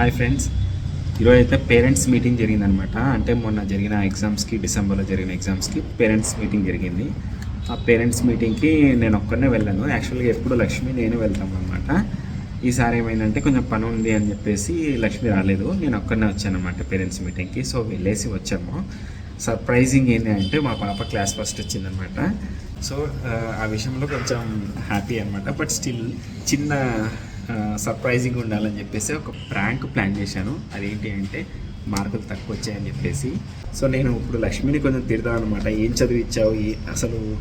Hi friends. ఈరోజు అయితే parents meeting జరిగిందనమాట. అంటే మొన్న జరిగిన ఎగ్జామ్స్కి డిసెంబర్లో జరిగిన ఎగ్జామ్స్కి పేరెంట్స్ మీటింగ్ జరిగింది. ఆ పేరెంట్స్ మీటింగ్కి నేను ఒక్కడనే వెళ్ళాను. యాక్చువల్గా ఎప్పుడు లక్ష్మి నేను వెళ్తాం అనమాట ఈసారి ఏమైందంటే కొంచెం పని ఉంది అని చెప్పేసి లక్ష్మి రాలేదు. నేను ఒక్కడనే వచ్చాను అనమాట పేరెంట్స్ మీటింగ్కి సో వెళ్ళేసి వచ్చాము. సర్ప్రైజింగ్ ఏంటి అంటే మా పాప క్లాస్ ఫస్ట్ వచ్చిందనమాట. సో ఆ విషయంలో కొంచెం హ్యాపీ అనమాట. బట్ స్టిల్ చిన్న సర్ప్రైజింగ్ ఉండాలని చెప్పేసి ఒక ప్రాంక్ ప్లాన్ చేశాను. అదేంటి అంటే మార్కులు తక్కువ వచ్చాయని చెప్పేసి. సో నేను ఇప్పుడు లక్ష్మిని కొంచెం తిడతాను అనమాట ఏం చదివించావు ఏ- అసలు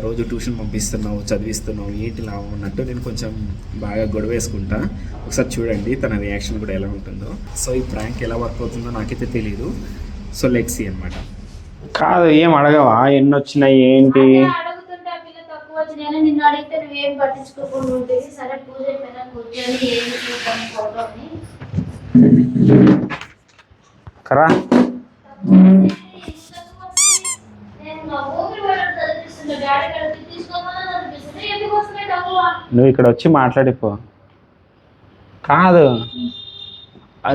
రోజు ట్యూషన్ పంపిస్తున్నావు చదివిస్తున్నావు ఏంటి లాభం అన్నట్టు నేను కొంచెం బాగా గొడవ వేసుకుంటా. ఒకసారి చూడండి తన రియాక్షన్ కూడా ఎలా ఉంటుందో. సో ఈ ప్రాంక్ ఎలా వర్క్ అవుతుందో నాకైతే తెలియదు సో లెట్స్ సీ అనమాట కాదు ఏం అడగవా? ఎన్ని వచ్చినాయి ఏంటి నిన్ను అడిగితే నువ్వేం పట్టించుకోకుండా ఉంటుంది సరే పూజ అయిపోయినా కూర్చొని ఏం చూద్దాం ఫోటోని. కరా. నువ్వు ఇక్కడ వచ్చి మాట్లాడిపో. కాదు.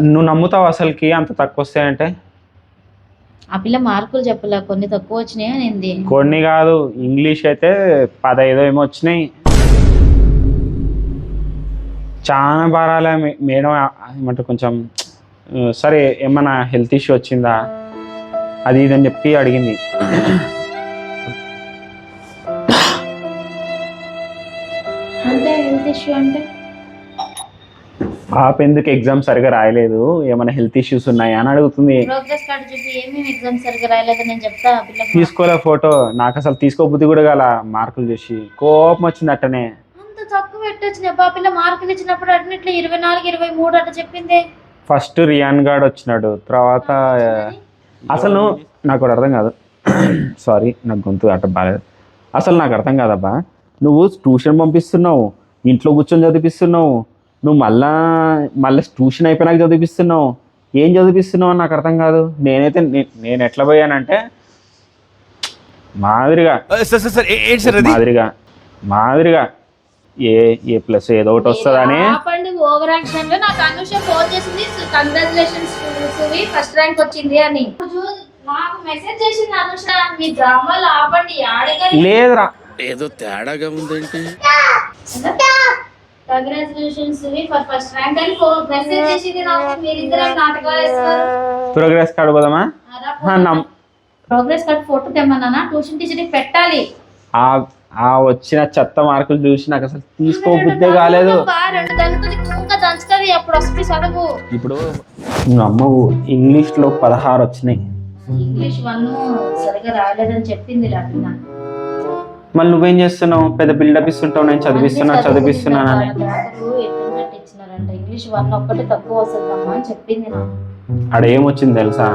నువ్వు నమ్ముతావు అసలుకి అంత తక్కువ వస్తాయంటే? ఆ పిల్ల మార్కులు చెప్పలే కొన్ని తక్కువ వచ్చినాయి అనింది కొన్ని కాదు ఇంగ్లీష్ అయితే పదహైదు ఏమో వచ్చినాయి. చాలా బారాలే మే- మేడం ఆ- ఏమంటే కొంచెం సరే ఏమన్నా హెల్త్ ఇష్యూ వచ్చిందా? అది ఇది అని చెప్పి అడిగింది. పాప ఎందుకు ఎగ్జామ్ సరిగా రాయలేదు? ఏమైనా హెల్త్ ఇష్యూస్ ఉన్నాయా అని అడుగుతుంది. తీసుకోలే ఫోటో. నాకు అసలు తీసుకోబుద్ధి కూడా గల మార్కులు చూసి. కోపం వచ్చింది అట్టనే. అంత తక్కువ పెట్టొచ్చిన? ఆ పిల్ల మార్కులు ఇచ్చినప్పుడు అన్నిట్లో ఇరవై నాలుగు ఇరవై మూడు అట్లా చెప్పింది. ఫస్ట్ రియాన్ గాడ్ వచ్చినాడు. తర్వాత అసలు నాకు ఒకటి అర్థం కాదు. సారీ నాకు గొంతు అట్ట బాగాలేదు అసలు నాకు అర్థం కాదబ్బా. నువ్వు ట్యూషన్ పంపిస్తున్నావు ఇంట్లో కూర్చొని చదివిస్తున్నావు నువ్వు మళ్ళా మళ్ళీ ట్యూషన్ అయిపోయినాక చదివిస్తున్నావు. ఏం చదివిస్తున్నావు అని నాకు అర్థం కాదు. నేనైతే నేను ఎట్లా పోయానంటే మాదిరిగా. మాదిరిగా. మాదిరిగా. ఏ ఏ ప్లస్ ఏదో ఒకటి వస్తుందని. ఆపండి ఓవర్ యాక్షన్లో నాకు అనుష ఫోన్ చేసింది. కంగ్రాచులేషన్స్ సువి ఫస్ట్ ర్యాంక్ వచ్చింది అని. చూ- నాకు మెసేజ్ చేసింది అనుష మీ డ్రామాలు ఆపండి ఆడగాలి లేదురా. ఏదో తేడాగా ఉందేంటి. Congratulations Suvi for first rank అని ఫోన్ మెసేజ్ చేసింది నాకు. మీరిద్దరం నాటకాలు వేస్తారు. ప్రోగ్రెస్ కార్డు పోదామా? ప్రోగ్రెస్ కార్డ్ ఫోటో తెమ్మన్నా ట్యూషన్ టీచర్ పెట్టాలి. ఆ వచ్చిన చెత్త మార్కులు చూసి నాకు అసలు తీసుకోబుద్దే కాలేదు. ఇప్పుడు నువ్వు అమ్మవు ఇంగ్లీష్లో పదహారు వచ్చినాయి. ఇంగ్లీష్ వన్ సరిగా రాలేదని చెప్పింది లాటిన మళ్ళీ నువ్వేం చేస్తున్నావు? పెద్ద బిల్డప్ ఇస్తుంటావు నేను చదివిస్తున్నా చదివిస్తున్నానని ఇచ్చినారంట ఇంగ్లీష్ వన్ ఒక్కటి తక్కువ వస్తుందమ్మా అని చెప్పింది ఆడ ఏమొచ్చింది తెలుసా?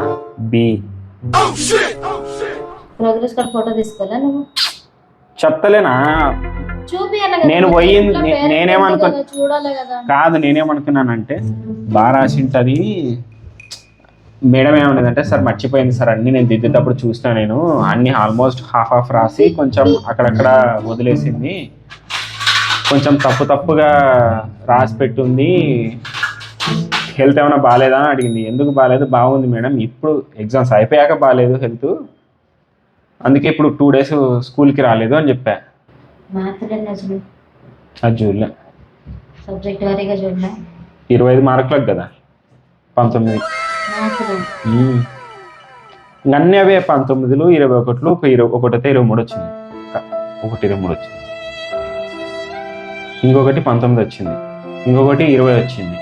బి. ప్రోగ్రెస్ కార్డ్ ఫోటో తీసుకోలే నువ్వు. చెప్తలేనా చూపి నేను పోయింది- నేనేమనుకో- కాదు నేనేమనుకున్నానంటే బాగా రాసింటది మేడం ఏమన్నదంటే సార్ మర్చిపోయింది సార్ అన్ని నేను దిద్దేటప్పుడు చూసినా నేను అన్ని ఆల్మోస్ట్ హాఫ్ హాఫ్ రాసి కొంచెం అక్కడక్కడ వదిలేసింది. కొంచెం తప్పు తప్పుగా రాసి పెట్టుంది. హెల్త్ ఏమైనా బాగాలేదా అని అడిగింది. ఎందుకు బాగాలేదు బాగుంది మేడం. ఇప్పుడు ఎగ్జామ్స్ అయిపోయాక బాగాలేదు హెల్త్. అందుకే ఇప్పుడు టూ డేస్ స్కూల్కి రాలేదు అని చెప్పా. అది చూడలే. సబ్జెక్ట్ వారీగా చూడలే. ఇరవై ఐదు మార్కులకు కదా? పంతొమ్మిది. అన్నీ అవే పంతొమ్మిదిలు ఇరవై ఒకటిలు ఒక ఇరవై ఒకటైతే ఇరవై మూడు వచ్చింది. ఒకటి ఇరవై మూడు వచ్చింది. ఇంకొకటి పంతొమ్మిది వచ్చింది. ఇంకొకటి ఇరవై వచ్చింది.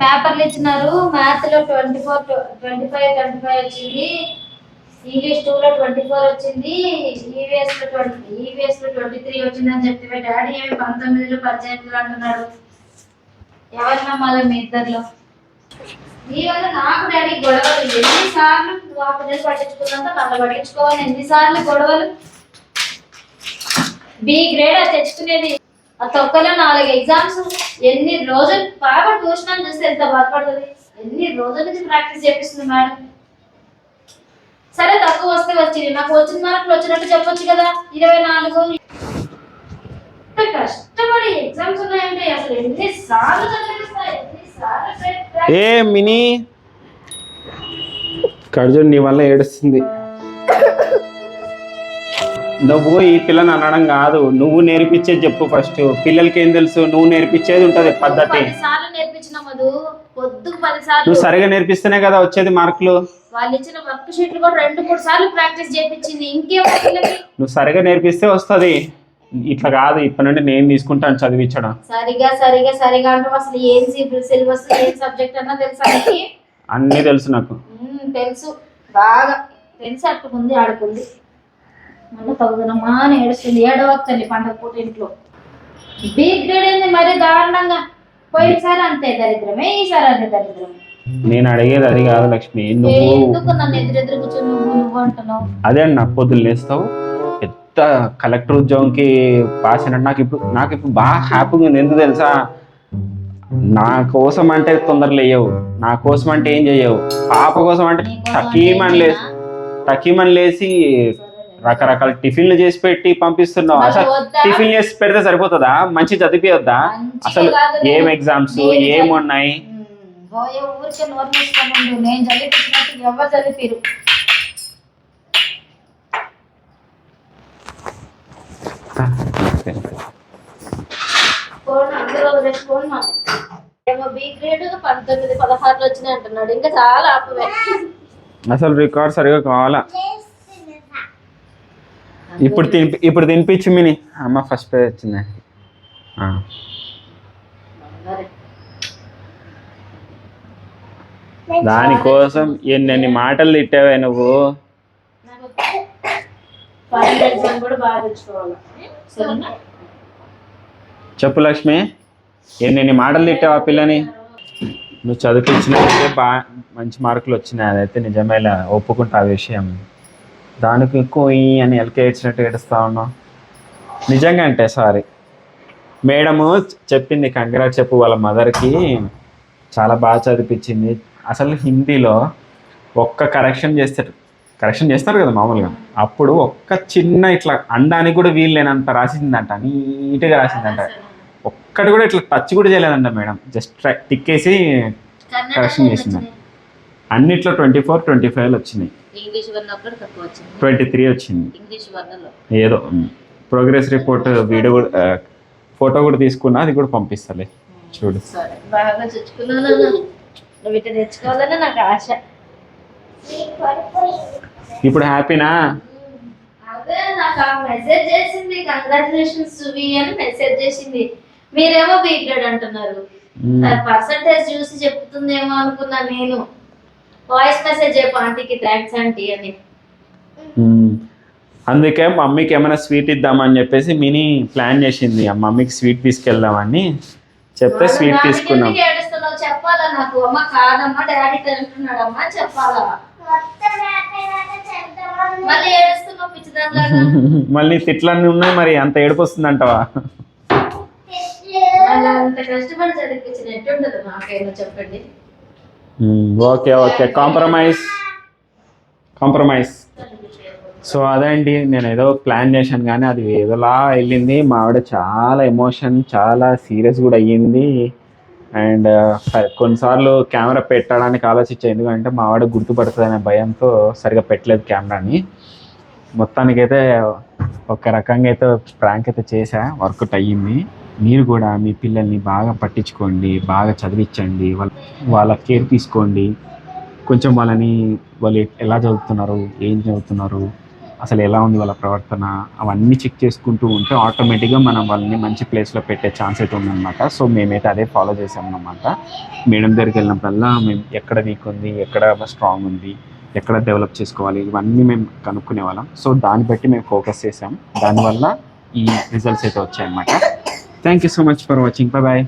పేపర్లు ఇచ్చినారు మ్యాథ్లో twenty four twenty five twenty five వచ్చింది. ఇంగ్లీష్ టూ లో ట్వంటీ ఫోర్ వచ్చింది ఈవీఎస్లో ట్వంటీ ఈవీఎస్లో ట్వంటీ త్రీ వచ్చిందని చెప్తే డాడీ ఏమి పంతొమ్మిదిలో పద్దెనిమిదిలో అంటున్నాడు. ఎవరు నమ్మాలి మీ ఇద్దరిలో? ఈ వల్ల నాకు డాడీ గొడవలు ఎన్నిసార్లు నువ్వు ఆ పిల్లలు పట్టించుకున్నంత నన్ను పట్టించుకోవాలి ఎన్నిసార్లు గొడవలు? బి గ్రేడ్ అది తెచ్చుకునేది. ఆ తొక్కలో నాలుగు ఎగ్జామ్స్ ఎన్ని రోజులు బాగా ట్యూషన్ చూస్తే ఎంత బాధపడుతుంది? ఎన్ని రోజుల నుంచి ప్రాక్టీస్ చేపిస్తుంది మేడం? సరే తక్కువ వస్తే వచ్చింది. నాకు వచ్చిన మార్కులు వచ్చినట్టు చెప్పొచ్చు కదా. ఇరవై నాలుగు. కష్టపడి ఎగ్జామ్స్ ఉన్నాయంటే అసలు ఎన్నిసార్లు ఏ మినీ. కర్జున్ నీ వల్ల ఏడుస్తుంది. నువ్వు ఈ పిల్లని అనడం కాదు. నువ్వు నేర్పించేది చెప్పు ఫస్ట్ పిల్లలకి ఏం తెలుసు? నువ్వు నేర్పించేది ఉంటది పద్ధతి. నువ్వు సరిగా నేర్పిస్తేనే కదా వచ్చేది మార్కులు వాళ్ళు ఇచ్చిన వర్క్ షీట్లు కూడా రెండు మూడు సార్లు ప్రాక్టీస్ చేయించింది ఇంకేం నువ్వు సరిగా నేర్పిస్తే వస్తుంది. ఇట్లా కాదు ఇప్పటి నుండి నేను తీసుకుంటాను చదివించడం. సరిగా సరిగా సరిగా అంటే అసలు ఏం సిలబస్ ఏం సబ్జెక్ట్ అన్నా తెలుసా? అన్నీ తెలుసు నాకు. తెలుసు. బాగా తెలుసు అట్టుకుంది ఆడుకుంది మళ్ళీ తగుదనమ్మా అని ఏడుస్తుంది. ఏడవచ్చండి పండగ పూట ఇంట్లో. బీ గ్రేడ్ ఏంది మరి దారుణంగా? పోయినసారి అంతే దరిద్రమే ఈసారి అంతే దరిద్రమే. నేను అడిగేది అది కాదు లక్ష్మి నువ్వు అదే అండి నాకు పొద్దున్న లేస్తావు. పెద్ద కలెక్టర్ ఉద్యోగంకి పాస్ అయినట్టు నాకు ఇప్పుడు నాకు ఇప్పుడు బాగా హ్యాపీగా ఉంది. ఎందుకు తెలుసా? నా కోసం అంటే తొందరగా లేయవు. నా కోసం అంటే ఏం చేయవు. పాప కోసం అంటే అంటే లేసి టకీమని లేసి రకరకాల టిఫిన్లు చేసి పెట్టి పంపిస్తున్నావు. అసలు? టిఫిన్ చేసి పెడితే సరిపోతుందా? మంచి చదివియొద్దా మంచిగా అసలు ఏం ఎగ్జామ్స్ నేను ఏమున్నాయి పోయే ఊరికే నోరు మూసుకొని ఉండు. నేను చదివించినట్టు ఎవరు చదివిరు. ఏమో బి గ్రేడ్ పంతొమ్మిది పదహారులు వచ్చినాయి అంటున్నాడు. ఇంకా చాలా ఆపవే. అసలు రికార్డ్ సరిగా కావాలా? ఇప్పుడు తినిపి ఇప్పుడు తినిపించు మిని. అమ్మ ఫస్ట్ పేజ్ వచ్చింది ఆ. దానికోసం ఎన్నెన్ని మాటలు తిట్టావే నువ్వు? చెప్పు లక్ష్మి ఎన్నెన్ని మాటలు తిట్టావు ఆ పిల్లని? నువ్వు చదివించినట్టే బాగా మంచి మార్కులు వచ్చినాయి. అదైతే నిజమేలా ఒప్పుకుంటా ఆ విషయం. దానికి ఎక్కువ ఈ అని ఎల్కే ఇచ్చినట్టు ఏడుస్తా ఉన్నావు. నిజంగా అంటే సారీ. మేడము చెప్పింది కంగ్రాట్ చెప్పు వాళ్ళ మదర్కి. చాలా బాగా చదివించింది అసలు హిందీలో ఒక్క కరెక్షన్ చేస్తారు. కరెక్షన్ చేస్తారు కదా మామూలుగా. అప్పుడు ఒక్క చిన్న ఇట్లా అండానికి కూడా వీలు లేనంత రాసిందంట. నీట్గా రాసిందంట. ఒక్కటి కూడా ఇట్లా టచ్ కూడా చేయలేదంట మేడం. జస్ట్ తిక్కేసి కరెక్షన్ చేసింది. అన్నిట్లో ట్వంటీ ఫోర్ ట్వంటీ ఫైవ్ వచ్చినాయి ట్వంటీ త్రీ వచ్చింది. ఏదో ప్రోగ్రెస్ రిపోర్ట్ వీడియో కూడా ఫోటో కూడా తీసుకున్నా అది కూడా పంపిస్తలే. చూడు. నువ్వు ఇట్లా తెచ్చుకోవాలని నాకు ఆశ. ఇప్పుడు హ్యాపీనా? అదే నాకు ఆ మెసేజ్ చేసింది. కంగ్రాచులేషన్స్ సువి అని మెసేజ్ చేసింది. మీరేమో బీ గ్రేడ్ అంటున్నారు పర్సంటేజ్ చూసి చెప్తుందేమో అనుకున్నా నేను. వాయిస్ మెసేజ్ చెప్పు ఆంటీకి థ్యాంక్స్ ఆంటీ అని. అందుకే మమ్మీకి ఏమైనా స్వీట్ ఇద్దామని చెప్పేసి మినీ ప్లాన్ చేసింది. మమ్మీకి స్వీట్ తీసుకెళ్దామని చెప్తే స్వీట్ తీసుకున్నాం. చెప్పాలా నాకు? అమ్మ కాదమ్మా డాడీ తింటున్నాడు అమ్మా చెప్పాలా? మళ్ళీ తిట్లన్నీ ఉన్నాయి మరి అంత ఏడుపు నాకైనా చెప్పండి. Okay okay compromise. Compromise. So అదే అండి నేను ఏదో ప్లాన్ చేశాను కానీ అది ఏదోలా వెళ్ళింది. మా ఆవిడ చాలా ఎమోషన్ చాలా సీరియస్ కూడా అయ్యింది. అండ్ కొన్నిసార్లు కెమెరా పెట్టడానికి ఆలోచించే ఎందుకంటే మా వాడు గుర్తుపడుతుంది అనే భయంతో సరిగా పెట్టలేదు కెమెరాని. మొత్తానికైతే ఒక రకంగా అయితే ప్రాంక్ అయితే చేసా వర్కౌట్ అయ్యింది. మీరు కూడా మీ పిల్లల్ని బాగా పట్టించుకోండి బాగా చదివించండి వాళ్ళ వాళ్ళ కేర్ తీసుకోండి. కొంచెం వాళ్ళని వాళ్ళు ఎలా చదువుతున్నారు ఏం చదువుతున్నారు అసలు ఎలా ఉంది వాళ్ళ ప్రవర్తన? అవన్నీ చెక్ చేసుకుంటూ ఉంటే ఆటోమేటిక్గా మనం వాళ్ళని మంచి ప్లేస్లో పెట్టే ఛాన్స్ అయితే ఉందన్నమాట. సో మేమైతే అదే ఫాలో చేసామన్నమాట మేడం దగ్గరికి వెళ్ళినప్పుడల్లా మేము ఎక్కడ వీక్ ఉంది ఎక్కడ స్ట్రాంగ్ ఉంది ఎక్కడ డెవలప్ చేసుకోవాలి ఇవన్నీ మేము కనుక్కునే వాళ్ళం. సో దాన్ని బట్టి మేము ఫోకస్ చేసాం దానివల్ల ఈ రిజల్ట్స్ అయితే వచ్చాయన్నమాట. Thank you so much for watching bye